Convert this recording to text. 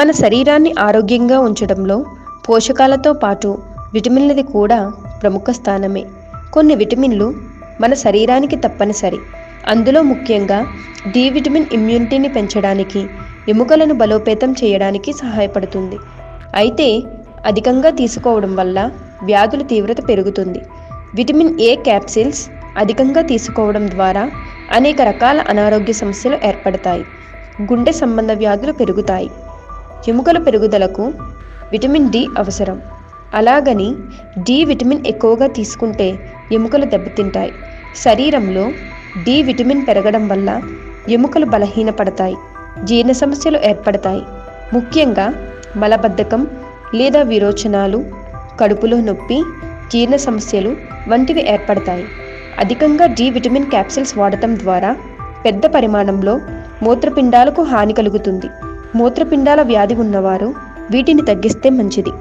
మన శరీరాన్ని ఆరోగ్యంగా ఉంచడంలో పోషకాలతో పాటు విటమిన్లది కూడా ప్రముఖ స్థానమే. కొన్ని విటమిన్లు మన శరీరానికి తప్పనిసరి. అందులో ముఖ్యంగా డి విటమిన్ ఇమ్యూనిటీని పెంచడానికి ఎముకలను బలోపేతం చేయడానికి సహాయపడుతుంది. అయితే అధికంగా తీసుకోవడం వల్ల వ్యాధుల తీవ్రత పెరుగుతుంది. విటమిన్ ఏ క్యాప్సిల్స్ అధికంగా తీసుకోవడం ద్వారా అనేక రకాల అనారోగ్య సమస్యలు ఏర్పడతాయి. గుండె సంబంధ వ్యాధులు పెరుగుతాయి. ఎముకల పెరుగుదలకు విటమిన్ డి అవసరం. అలాగని డి విటమిన్ ఎక్కువగా తీసుకుంటే ఎముకలు దెబ్బతింటాయి. శరీరంలో డి విటమిన్ పెరగడం వల్ల ఎముకలు బలహీనపడతాయి జీర్ణ సమస్యలు ఏర్పడతాయి. ముఖ్యంగా మలబద్ధకం లేదా విరోచనాలు కడుపులో నొప్పి జీర్ణ సమస్యలు వంటివి ఏర్పడతాయి. అధికంగా డి విటమిన్ క్యాప్సిల్స్ వాడటం ద్వారా పెద్ద పరిమాణంలో మూత్రపిండాలకు హాని కలుగుతుంది. మూత్రపిండాల వ్యాధి ఉన్నవారు వీటిని తగ్గిస్తే మంచిది.